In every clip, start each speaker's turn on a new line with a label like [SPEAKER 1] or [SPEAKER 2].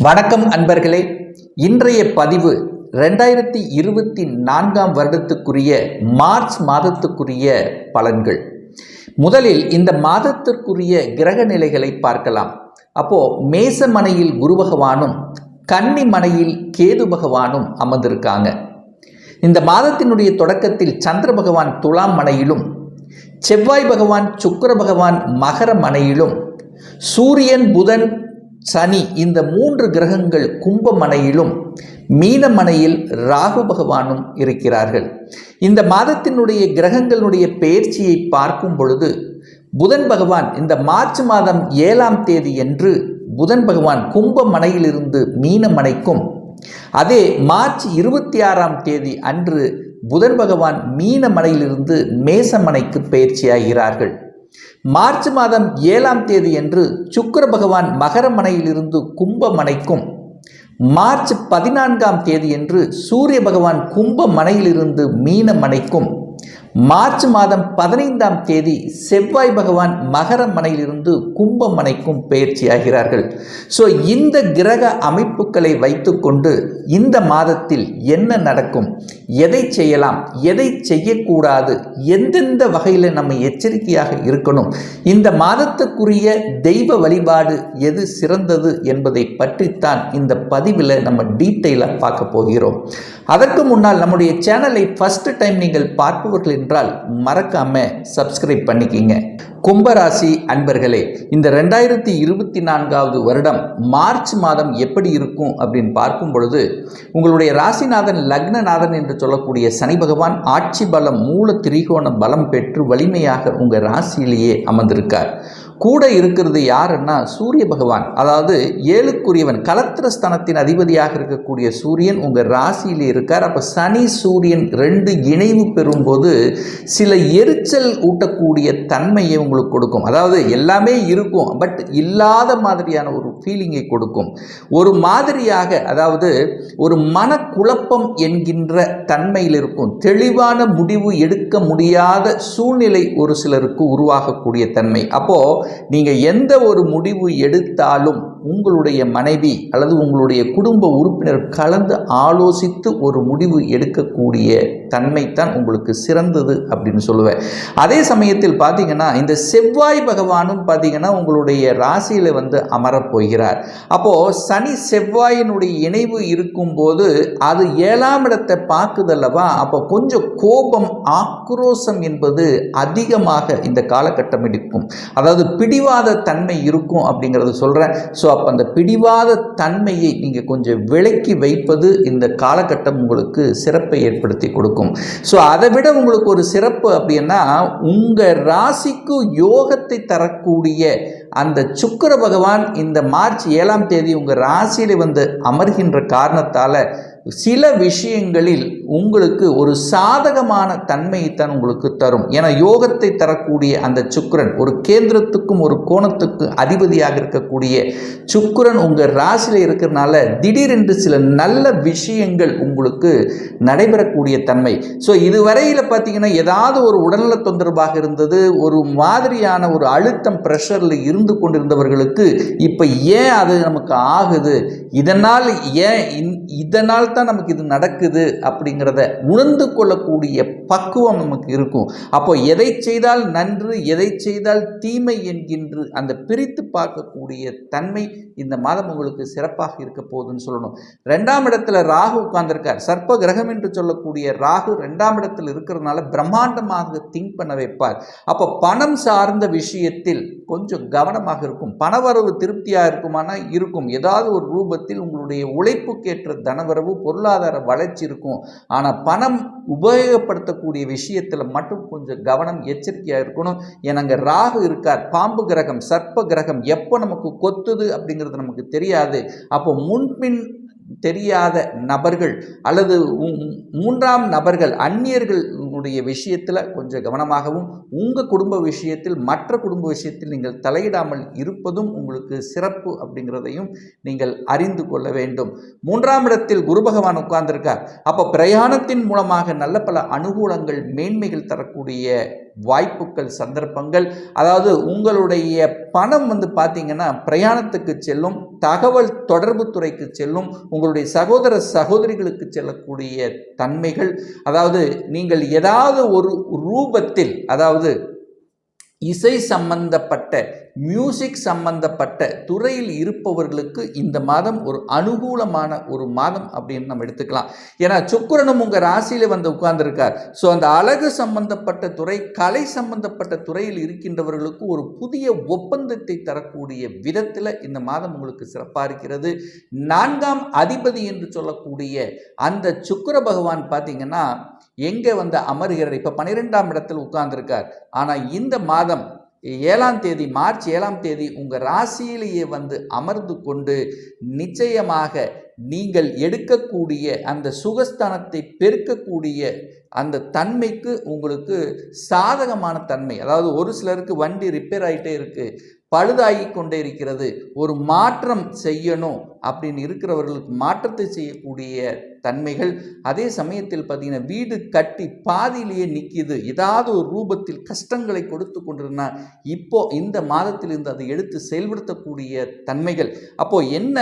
[SPEAKER 1] வணக்கம் அன்பர்களே. இன்றைய பதிவு ரெண்டாயிரத்தி இருபத்தி நான்காம் வருடத்துக்குரிய மார்ச் மாதத்துக்குரிய பலன்கள். முதலில் இந்த மாதத்திற்குரிய கிரக நிலைகளை பார்க்கலாம். அப்போ மேசமனையில் குரு பகவானும் கன்னி மனையில் கேது பகவானும் அமர்ந்திருக்காங்க. இந்த மாதத்தினுடைய தொடக்கத்தில் சந்திர பகவான் துலாம் மனையிலும் செவ்வாய் பகவான் சுக்கர பகவான் மகர மனையிலும் சூரியன் புதன் சனி இந்த மூன்று கிரகங்கள் கும்பமனையிலும் மீனமனையில் ராகு பகவானும் இருக்கிறார்கள். இந்த மாதத்தினுடைய கிரகங்களுடைய பெயர்ச்சியை பார்க்கும் பொழுது புதன் பகவான் இந்த மார்ச் மாதம் ஏழாம் தேதி என்று புதன் பகவான் கும்பமனையிலிருந்து மீனமனைக்கும். அதே மார்ச் இருபத்தி ஆறாம் தேதி அன்று புதன் பகவான் மீனமனையிலிருந்து மேசமனைக்கு பயிற்சியாகிறார்கள் மார்ச் மாதம் ஏழாம் தேதி என்று சுக்கர பகவான் மகரமனையிலிருந்து கும்பமனைக்கும். மார்ச் பதினான்காம் தேதி என்று சூரிய பகவான் கும்பமனையிலிருந்து மீனமனைக்கும். மார்ச் மாதம் பதினைந்தாம் தேதி செவ்வாய் பகவான் மகர மனையிலிருந்து கும்பமனைக்கும் பயிற்சியாகிறார்கள். ஸோ இந்த கிரக அமைப்புகளை வைத்துக்கொண்டு இந்த மாதத்தில் என்ன நடக்கும்? எதை செய்யலாம் எதை செய்யக்கூடாது எந்தெந்த வகையில் நம்ம எச்சரிக்கையாக இருக்கணும் இந்த மாதத்துக்குரிய தெய்வ வழிபாடு எது சிறந்தது என்பதை பற்றித்தான் இந்த பதிவில் நம்ம டீட்டெயிலாக பார்க்க போகிறோம். அதற்கு முன்னால் நம்முடைய சேனலை ஃபஸ்ட் டைம் நீங்கள் பார்ப்பவர்கள் என்றால் மறக்காம சப்ஸ்கிரைப் பண்ணிக்கிங்க. கும்பராசி அன்பர்களே இந்த ரெண்டாயிரத்தி இருபத்தி நான்காவது வருடம் மார்ச் மாதம் எப்படி இருக்கும் அப்படின்னு பார்க்கும் பொழுது உங்களுடைய ராசிநாதன் லக்னநாதன் என்று சொல்லக்கூடிய சனி பகவான் ஆட்சி பலம் மூல திரிகோண பலம் பெற்று வலிமையாக உங்கள் ராசியிலேயே அமர்ந்திருக்கார். கூட இருக்கிறது யாருன்னா சூரிய பகவான். அதாவது ஏழுக்குரியவன் கலத்திரஸ்தனத்தின் அதிபதியாக இருக்கக்கூடிய சூரியன் உங்கள் ராசியில் இருக்கார். அப்போ சனி சூரியன் ரெண்டு இணைவு பெறும்போது சில எரிச்சல் ஊட்டக்கூடிய தன்மையை உங்களுக்கு கொடுக்கும். அதாவது எல்லாமே இருக்கும் பட் இல்லாத மாதிரியான ஒரு ஃபீலிங்கை கொடுக்கும். ஒரு மாதிரியாக அதாவது ஒரு மனக்குழப்பம் என்கின்ற தன்மையில் இருக்கும். தெளிவான முடிவு எடுக்க முடியாத சூழ்நிலை ஒரு சிலருக்கு உருவாகக்கூடிய தன்மை. அப்போது நீங்கள் எந்த ஒரு முடிவு எடுத்தாலும் உங்களுடைய மனைவி அல்லது உங்களுடைய குடும்ப உறுப்பினர் கலந்து ஆலோசித்து ஒரு முடிவு எடுக்கக்கூடிய தன்மைத்தான் உங்களுக்கு சிறந்தது அப்படின்னு சொல்லுவேன். அதே சமயத்தில் பார்த்தீங்கன்னா இந்த செவ்வாய் பகவானும் பார்த்தீங்கன்னா உங்களுடைய ராசியில் வந்து அமரப் போகிறார் அப்போது சனி செவ்வாயினுடைய இணைவு இருக்கும்போது அது ஏழாம் இடத்தை பார்க்குதல்லவா அப்போ கொஞ்சம் கோபம் ஆக்ரோசம் என்பது அதிகமாக இந்த காலகட்டம் இருக்கும் அதாவது பிடிவாத தன்மை இருக்கும் அப்படிங்கிறது சொல்கிறேன் ஸோ அப்போ அந்த பிடிவாத தன்மையை நீங்கள் கொஞ்சம் விலக்கி வைப்பது இந்த காலகட்டம் உங்களுக்கு சிறப்பை ஏற்படுத்தி கொடுக்கும். ஸோ அதை விட உங்களுக்கு ஒரு சிறப்பு அப்படின்னா உங்கள் ராசிக்கு யோகத்தை தரக்கூடிய அந்த சுக்கர பகவான் இந்த மார்ச் ஏழாம் தேதி உங்கள் ராசியில் வந்து அமர்கின்ற காரணத்தால் சில விஷயங்களில் உங்களுக்கு ஒரு சாதகமான தன்மையை தான் உங்களுக்கு தரும். ஏன்னா யோகத்தை தரக்கூடிய அந்த சுக்கிரன் ஒரு கேந்திரத்துக்கும் ஒரு கோணத்துக்கும் அதிபதியாக இருக்கக்கூடிய சுக்கிரன் உங்கள் ராசியில் இருக்கிறனால திடீரென்று சில நல்ல விஷயங்கள் உங்களுக்கு நடைபெறக்கூடிய தன்மை. ஸோ இதுவரையில் பார்த்தீங்கன்னா ஏதாவது ஒரு உடல்நல தொந்தரவாக இருந்தது ஒரு மாதிரியான ஒரு அழுத்தம் ப்ரெஷரில் இருந்து கொண்டிருந்தவர்களுக்கு இப்போ ஏன் அது நமக்கு ஆகுது? இதனால் ஏன் இதனால் தான் நமக்கு இது நடக்குது அப்படிங்கிறத உணர்ந்து கொள்ளக்கூடிய பக்குவம் நமக்கு இருக்கும். அப்போ எதை செய்தால் நன்று எதை செய்தால் தீமை என்கின்ற அந்த பிரித்து பார்க்கக்கூடிய தன்மை இந்த மாதம் உங்களுக்கு சிறப்பாக இருக்க போகுதுன்னு சொல்லணும். ரெண்டாம் இடத்துல ராகு உட்கார்ந்திருக்கார். சர்ப்ப கிரகம் என்று சொல்லக்கூடிய ராகு ரெண்டாம் இடத்தில் இருக்கிறதுனால பிரம்மாண்டமாக திங்க் பண்ண வைப்பார். அப்போ பணம் சார்ந்த விஷயத்தில் கொஞ்சம் கவனமாக இருக்கும். பணவரவு திருப்தியாக இருக்குமானா இருக்கும். ஏதாவது ஒரு ரூபத்தில் உங்களுடைய உழைப்புக்கேற்ற தனவரவு பொருளாதார வளர்ச்சி இருக்கும். ஆனால் பணம் உபயோகப்படுத்தக்கூடிய விஷயத்தில் மட்டும் கொஞ்சம் கவனம் எச்சரிக்கையாக இருக்கணும். ஏன்னா அங்கே ராகு இருக்கார். பாம்பு கிரகம் சர்ப்ப கிரகம் எப்போ நமக்கு கொத்துது அப்படிங்கிறது நமக்கு தெரியாது. அப்போ முன்பின் தெரியாத நபர்கள் அல்லது மூன்றாம் நபர்கள் அந்நியர்கள் உங்களுடைய விஷயத்தில் கொஞ்சம் கவனமாகவும் உங்கள் குடும்ப விஷயத்தில் மற்ற குடும்ப விஷயத்தில் நீங்கள் தலையிடாமல் இருப்பதும் உங்களுக்கு சிறப்பு அப்படிங்கிறதையும் நீங்கள் அறிந்து கொள்ள வேண்டும். மூன்றாம் இடத்தில் குரு பகவான் உட்கார்ந்திருக்கார். அப்போ பிரயாணத்தின் மூலமாக நல்ல பல அனுகூலங்கள் மேன்மைகள் தரக்கூடிய வாய்ப்புகள் சந்தர்ப்பங்கள் அதாவது உங்களுடைய பணம் வந்து பார்த்தீங்கன்னா பிரயாணத்துக்கு செல்லும் தகவல் தொடர்பு துறைக்கு செல்லும் உங்களுடைய சகோதர சகோதரிகளுக்கு செல்லக்கூடிய தன்மைகள் அதாவது நீங்கள் ஏதாவது ஒரு ரூபத்தில் அதாவது இசை சம்பந்தப்பட்ட மியூசிக் சம்பந்தப்பட்ட துறையில் இருப்பவர்களுக்கு இந்த மாதம் ஒரு அனுகூலமான ஒரு மாதம் அப்படின்னு நம்ம எடுத்துக்கலாம். ஏன்னா சுக்குரனும் உங்கள் ராசியில் வந்து உட்கார்ந்துருக்கார். ஸோ அந்த அழகு சம்பந்தப்பட்ட துறை கலை சம்பந்தப்பட்ட துறையில் இருக்கின்றவர்களுக்கு ஒரு புதிய ஒப்பந்தத்தை தரக்கூடிய விதத்தில் இந்த மாதம் உங்களுக்கு சிறப்பாக இருக்கிறது. நான்காம் அதிபதி என்று சொல்லக்கூடிய அந்த சுக்கர பகவான் பார்த்தீங்கன்னா எங்கே வந்து அமர்கிறார்? இப்போ பன்னிரெண்டாம் இடத்தில் உட்கார்ந்துருக்கார். ஆனால் இந்த மாதம் ஏழாம் தேதி மார்ச் ஏழாம் தேதி உங்கள் ராசியிலேயே வந்து அமர்ந்து கொண்டு நிச்சயமாக நீங்கள் எடுக்கக்கூடிய அந்த சுகஸ்தானத்தை பெருக்கக்கூடிய அந்த தன்மைக்கு உங்களுக்கு சாதகமான தன்மை. அதாவது ஒரு சிலருக்கு வண்டி ரிப்பேர் ஆகிட்டே இருக்குது பழுதாகி கொண்டே இருக்கிறது. ஒரு மாற்றம் செய்யணும். அப்படின்னு இருக்கிறவர்களுக்கு மாற்றத்தை செய்யக்கூடிய தன்மைகள் அதே சமயத்தில் பார்த்தீங்கன்னா வீடு கட்டி பாதியிலேயே நிற்கிது ஏதாவது ஒரு ரூபத்தில் கஷ்டங்களை கொடுத்து கொண்டிருந்தா இப்போ இந்த மாதத்திலிருந்து அதை எடுத்து செயல்படுத்தக்கூடிய தன்மைகள். அப்போது என்ன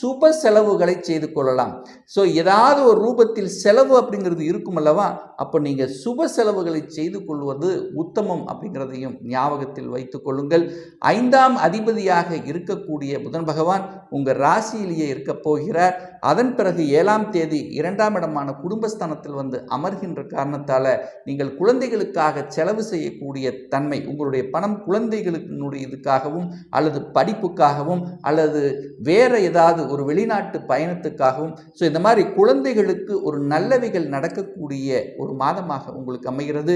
[SPEAKER 1] சுப செலவுகளை செய்து கொள்ளலாம்? ஸோ ஏதாவது ஒரு ரூபத்தில் செலவு அப்படிங்கிறது இருக்கும் அல்லவா? அப்போ நீங்கள் சுப செலவுகளை செய்து கொள்வது உத்தமம் அப்படிங்கிறதையும் ஞாபகத்தில் வைத்துக் கொள்ளுங்கள். ஐந்தாம் அதிபதியாக இருக்கக்கூடிய புதன் பகவான் உங்கள் ராசி ராசியிலேயே இருக்கப் போகிறார். அதன் பிறகு ஏழாம் தேதி இரண்டாம் இடமான குடும்பஸ்தானத்தில் வந்து அமர்கின்ற காரணத்தால் நீங்கள் குழந்தைகளுக்காக செலவு செய்யக்கூடிய தன்மை உங்களுடைய பணம் குழந்தைகளுக்கு இதுக்காகவும் அல்லது படிப்புக்காகவும் அல்லது வேறு ஏதாவது ஒரு வெளிநாட்டு பயணத்துக்காகவும் ஸோ இந்த மாதிரி குழந்தைகளுக்கு ஒரு நல்லவைகள் நடக்கக்கூடிய ஒரு மாதமாக உங்களுக்கு அமைகிறது.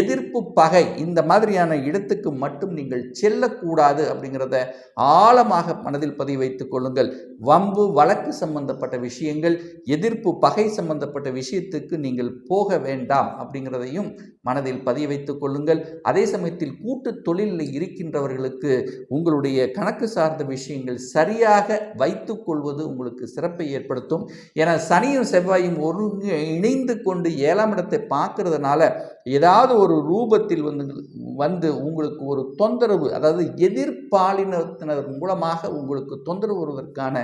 [SPEAKER 1] எதிர்ப்பு பகை இந்த மாதிரியான இடத்துக்கு மட்டும் நீங்கள் செல்லக்கூடாது அப்படிங்கிறத ஆழமாக மனதில் பதிவு வைத்துக் கொள்ளுங்கள். வம்பு வழக்கு சம்பந்தப்பட்ட விஷயங்கள் எதிர்ப்பு பகை சம்பந்தப்பட்ட விஷயத்துக்கு நீங்கள் போக வேண்டாம் அப்படிங்கிறதையும் மனதில் பதிய வைத்துக் கொள்ளுங்கள். அதே சமயத்தில் கூட்டு தொழிலில் இருக்கின்றவர்களுக்கு உங்களுடைய கணக்கு சார்ந்த விஷயங்கள் சரியாக வைத்துக் கொள்வது உங்களுக்கு சிறப்பை ஏற்படுத்தும். என சனியும் செவ்வாயும் ஒரு இணைந்து கொண்டு ஏழாம் இடத்தை பார்க்கறதுனால ஏதாவது ஒரு ரூபத்தில் வந்து வந்து உங்களுக்கு ஒரு தொந்தரவு அதாவது எதிர்பாலினத்தினர் மூலமாக உங்களுக்கு தொந்தரவு வருவதற்கான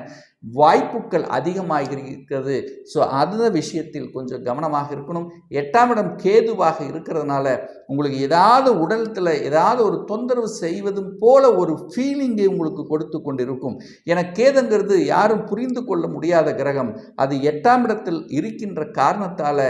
[SPEAKER 1] வாய்ப்புகள் அதிகமாக இருக்கிறது ஸோ அந்த விஷயத்தில் கொஞ்சம் கவனமாக இருக்கணும். எட்டாம் இடம் கேதுவாக இருக்கிறதுனால உங்களுக்கு ஏதாவது உடலத்தில் ஏதாவது ஒரு தொந்தரவு செய்வதும் போல ஒரு ஃபீலிங்கை உங்களுக்கு கொடுத்து கொண்டிருக்கும். என கேதுங்கிறது யாரும் புரிந்து கொள்ள முடியாத கிரகம். அது எட்டாம் இடத்தில் இருக்கின்ற காரணத்தால்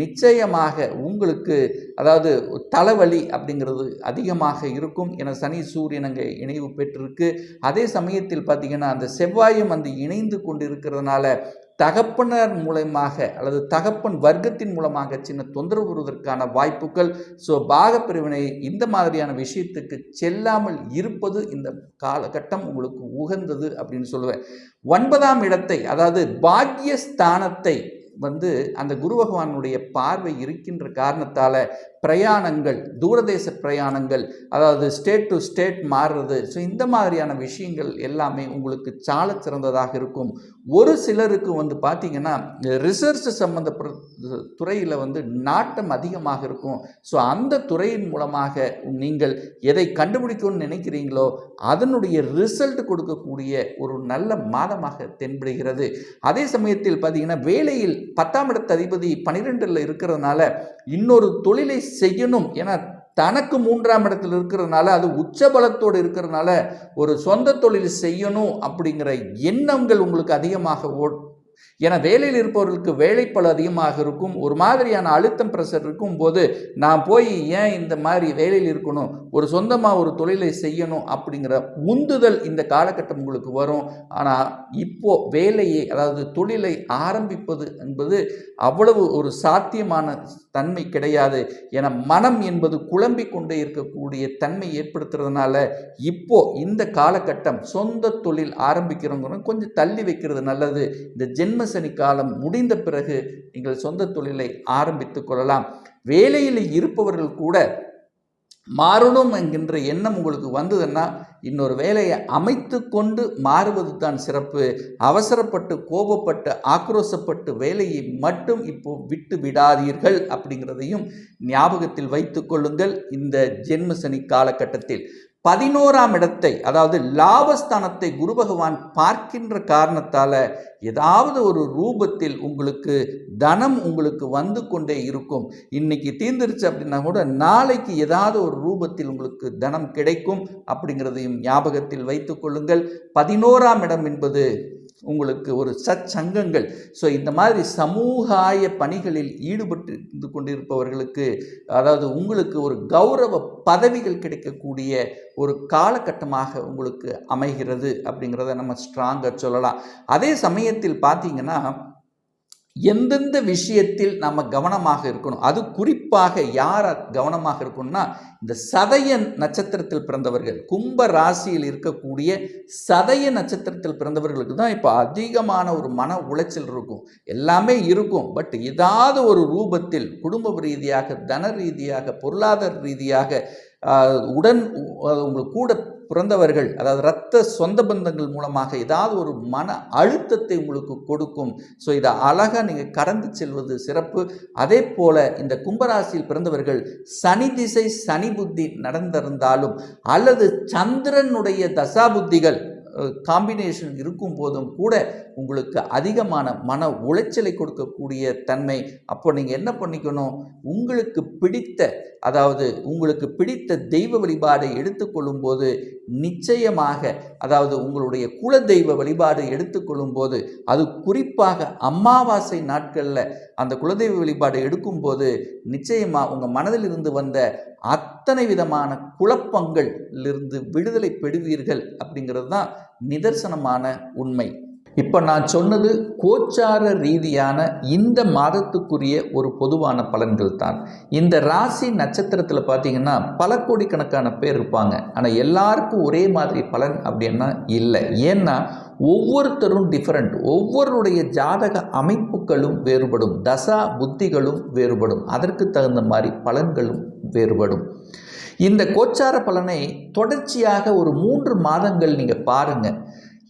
[SPEAKER 1] நிச்சயமாக உங்களுக்கு அதாவது தலைவலி அப்படிங்கிறது அதிகமாக இருக்கும் என சனி சூரியன் அங்கே இணைவு பெற்றிருக்கு. அதே சமயத்தில் பார்த்திங்கன்னா அந்த செவ்வாயும் அந்த இணைந்து கொண்டு இருக்கிறதுனால தகப்பனர் மூலமாக அல்லது தகப்பன் வர்க்கத்தின் மூலமாக சின்ன தொந்தரவு வருவதற்கான வாய்ப்புகள். ஸோ பாகப்பிரிவினை இந்த மாதிரியான விஷயத்துக்கு செல்லாமல் இருப்பது இந்த காலகட்டம் உங்களுக்கு உகந்தது அப்படின்னு சொல்லுவேன். ஒன்பதாம் இடத்தை அதாவது பாக்கியஸ்தானத்தை வந்து அந்த குரு பகவானுடைய பார்வை இருக்கின்ற காரணத்தால் பிரயாணங்கள் தூரதேச பிரயாணங்கள் அதாவது ஸ்டேட் டு ஸ்டேட் மாறுறது. ஸோ இந்த மாதிரியான விஷயங்கள் எல்லாமே உங்களுக்கு சால சிறந்ததாக இருக்கும். ஒரு சிலருக்கு வந்து பார்த்திங்கன்னா ரிசர்ச் சம்மந்தப்பட்ட துறையில் வந்து நாட்டம் அதிகமாக இருக்கும். ஸோ அந்த துறையின் மூலமாக நீங்கள் எதை கண்டுபிடிக்கணும்னு நினைக்கிறீங்களோ அதனுடைய ரிசல்ட் கொடுக்கக்கூடிய ஒரு நல்ல மாதமாக தென்படுகிறது. அதே சமயத்தில் பார்த்தீங்கன்னா வேலையில் பத்தாம் இடத்த அதிபதி பனிரெண்டில் இருக்கிறதுனால இன்னொரு தொழிலை செய்யணும். ஏன்னா தனக்கு மூன்றாம் இடத்தில் இருக்கிறதுனால அது உச்ச பலத்தோடு இருக்கிறதுனால ஒரு சொந்த தொழில் செய்யணும் அப்படிங்கிற எண்ணங்கள் உங்களுக்கு அதிகமாக ஓ ஏன்னா வேலையில் இருப்பவர்களுக்கு வேலைப்பளு அதிகமாக இருக்கும் ஒரு மாதிரியான அழுத்தம் ப்ரெஷர் இருக்கும் போது நான் போய் ஏன் இந்த மாதிரி வேலையில் இருக்கணும் ஒரு சொந்தமாக ஒரு தொழிலை செய்யணும் அப்படிங்கிற உந்துதல் இந்த காலகட்டம் உங்களுக்கு வரும். ஆனால் இப்போ வேலையை அதாவது தொழிலை ஆரம்பிப்பது என்பது அவ்வளவு ஒரு சாத்தியமான தன்மை கிடையாது. என மனம் என்பது குழம்பிக் கொண்டே இருக்கக்கூடிய தன்மை ஏற்படுத்துறதுனால இப்போ இந்த காலகட்டம் சொந்த தொழில் ஆரம்பிக்கிறவங்க கொஞ்சம் தள்ளி வைக்கிறது நல்லது. இந்த ஜென்ம சனி காலம் முடிந்த பிறகு நீங்கள் சொந்த தொழிலை ஆரம்பித்து கொள்ளலாம். வேலையில் இருப்பவர்கள் கூட மாறணும் என்கின்ற எண்ணம் உங்களுக்கு வந்ததுன்னா இன்னொரு வேலையை அமைத்து கொண்டு மாறுவது தான் சிறப்பு. அவசரப்பட்டு கோபப்பட்டு ஆக்ரோசப்பட்டு வேலையை மட்டும் இப்போ விட்டு விடாதீர்கள் அப்படிங்கிறதையும் ஞாபகத்தில் வைத்துக்கொள்ளுங்கள் இந்த ஜென்ம சனி காலகட்டத்தில். பதினோராம் இடத்தை அதாவது லாபஸ்தானத்தை குரு பகவான் பார்க்கின்ற காரணத்தால் ஏதாவது ஒரு ரூபத்தில் உங்களுக்கு தனம் உங்களுக்கு வந்து கொண்டே இருக்கும். இன்னைக்கு தீர்ந்துருச்சு அப்படின்னா கூட நாளைக்கு ஏதாவது ஒரு ரூபத்தில் உங்களுக்கு தனம் கிடைக்கும் அப்படிங்கிறதையும் ஞாபகத்தில் வைத்து கொள்ளுங்கள். பதினோராம் இடம் என்பது உங்களுக்கு ஒரு சச்சங்கங்கள் ஸோ இந்த மாதிரி சமூகாய பணிகளில் ஈடுபட்டு இருந்து கொண்டிருப்பவர்களுக்கு அதாவது உங்களுக்கு ஒரு கௌரவ பதவிகள் கிடைக்கக்கூடிய ஒரு காலகட்டமாக உங்களுக்கு அமைகிறது அப்படிங்கிறத நம்ம ஸ்ட்ராங்காக சொல்லலாம். அதே சமயத்தில் பார்த்தீங்கன்னா எந்தெந்த விஷயத்தில் நம்ம கவனமாக இருக்கணும்? அது குறிப்பாக யார் கவனமாக இருக்கணும்னா இந்த சதய நட்சத்திரத்தில் பிறந்தவர்கள். கும்ப ராசியில் இருக்கக்கூடிய சதய நட்சத்திரத்தில் பிறந்தவர்களுக்கு தான் இப்போ அதிகமான ஒரு மன உளைச்சல் இருக்கும். எல்லாமே இருக்கும். பட் ஏதாவது ஒரு ரூபத்தில் குடும்ப ரீதியாக தன ரீதியாக பொருளாதார ரீதியாக உடன் உங்களுக்கு கூட பிறந்தவர்கள் அதாவது இரத்த சொந்த பந்தங்கள் மூலமாக ஏதாவது ஒரு மன அழுத்தத்தை உங்களுக்கு கொடுக்கும். ஸோ இதை அழகாக நீங்கள் கடந்து செல்வது சிறப்பு. அதே போல் இந்த கும்பராசியில் பிறந்தவர்கள் சனி திசை சனி புத்தி நடந்திருந்தாலும் அல்லது சந்திரனுடைய தசாபுத்திகள் காம்பினேஷன் இருக்கும் போதும் கூட உங்களுக்கு அதிகமான மன உளைச்சலை கொடுக்கக்கூடிய தன்மை. அப்போ நீங்கள் என்ன பண்ணிக்கணும்? உங்களுக்கு பிடித்த அதாவது உங்களுக்கு பிடித்த தெய்வ வழிபாடை எடுத்துக்கொள்ளும் போது நிச்சயமாக அதாவது உங்களுடைய குல தெய்வ வழிபாடு எடுத்துக்கொள்ளும் போது அது குறிப்பாக அமாவாசை நாட்களில் அந்த குலதெய்வ வழிபாடு எடுக்கும்போது நிச்சயமாக உங்கள் மனதில் இருந்து வந்த அத்தனை விதமான குழப்பங்கள்லிருந்து விடுதலை பெறுவீர்கள் அப்படிங்கிறது தான் நிதர்சனமான உண்மை. இப்போ நான் சொன்னது கோச்சார ரீதியான இந்த மாதத்துக்குரிய ஒரு பொதுவான பலன்கள் தான். இந்த ராசி நட்சத்திரத்தில் பார்த்தீங்கன்னா பல கோடிக்கணக்கான பேர் இருப்பாங்க. ஆனால் எல்லாருக்கும் ஒரே மாதிரி பலன் அப்படின்னா இல்லை. ஏன்னா ஒவ்வொருத்தரும் டிஃப்ரெண்ட் ஒவ்வொருடைய ஜாதக அமைப்புகளும் வேறுபடும். தசா புத்திகளும் வேறுபடும். அதற்கு தகுந்த மாதிரி பலன்களும் வேறுபடும். இந்த கோச்சார பலனை தொடர்ச்சியாக ஒரு மூன்று மாதங்கள் நீங்கள் பாருங்கள்